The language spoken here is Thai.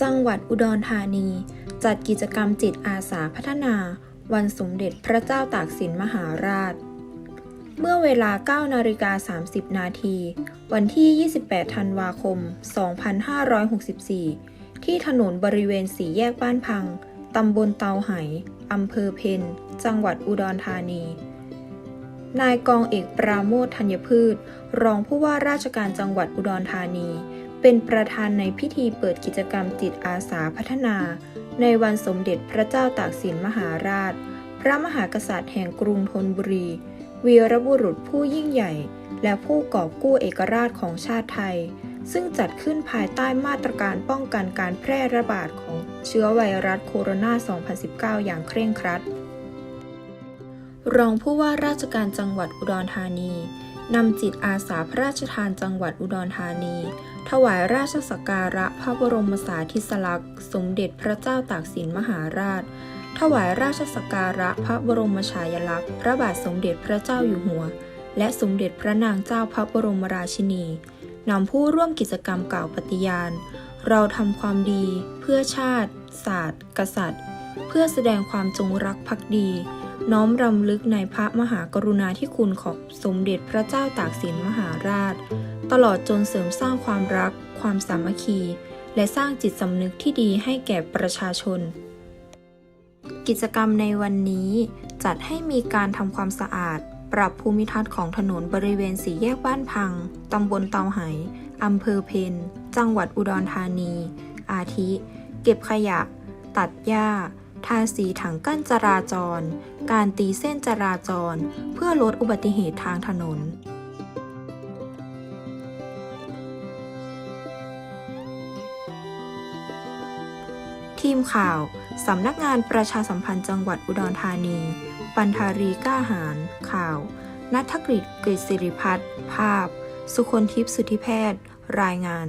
จังหวัดอุดรธานี จัดกิจกรรมจิตอาสาพัฒนา วันสมเด็จพระเจ้าตากสินมหาราช เมื่อเวลา 9 นาฬิกา 30 นาที วันที่ 28 ธันวาคม 2564 ที่ถนนบริเวณสี่แยกบ้านพัง ตำบลเตาไหอำเภอเพนจังหวัดอุดรธานี นายกองเอกปราโมทธัญพืช รองผู้ว่าราชการจังหวัดอุดรธานี เป็นประธานในพิธีเปิดกิจกรรมจิตอาสาพัฒนา ในวันสมเด็จพระเจ้าตากสินมหาราช พระมหากษัตริย์แห่งกรุงธนบุรี วีรบุรุษผู้ยิ่งใหญ่ และผู้กอบกู้เอกราชของชาติไทย ซึ่งจัดขึ้นภายใต้มาตรการป้องกันการแพร่ระบาดของเชื้อไวรัสโคโรนา 2019 อย่างเคร่งครัด รองผู้ว่าราชการจังหวัดอุดรธานี นำจิตอาสาพระราชทานจังหวัดอุดรธานี ถวายราชสักการะพระบรมสาธิสลักษณ์ สมเด็จพระเจ้าตากสินมหาราช ถวายราชสักการะพระบรมฉายาลักษณ์ พระบาทสมเด็จพระเจ้าอยู่หัว และสมเด็จพระนางเจ้าพระบรมราชินีนำผู้ร่วมกิจกรรมกล่าวปฏิญาณ เราทำความดี เพื่อชาติ ศาสตร์ กษัตริย์ เพื่อแสดงความจงรักภักดี น้อมรำลึกในพระมหากรุณาธิคุณของสมเด็จพระเจ้าตากสินมหาราช ตลอดจนเสริมสร้างความรัก ความสามัคคี และสร้างจิตสำนึกที่ดีให้แก่ประชาชน กิจกรรมในวันนี้จัดให้มีการทำความสะอาด ปรับภูมิทัศน์ของถนนบริเวณสี่แยกบ้านพัง ตำบลเตาไหอำเภอเพนจังหวัดอุดรธานี อาทิ เก็บขยะ ตัดหญ้า ทาสีถังกั้นจราจร การตีเส้นจราจร เพื่อลดอุบัติเหตุทางถนน ทีมข่าว สำนักงานประชาสัมพันธ์จังหวัดอุดรธานี ปันธารีก้าหาร ข่าว นัทกฤษกฤษศิริพัฒน์ภาพ สุคนทิพย์สุธิแพทย์ รายงาน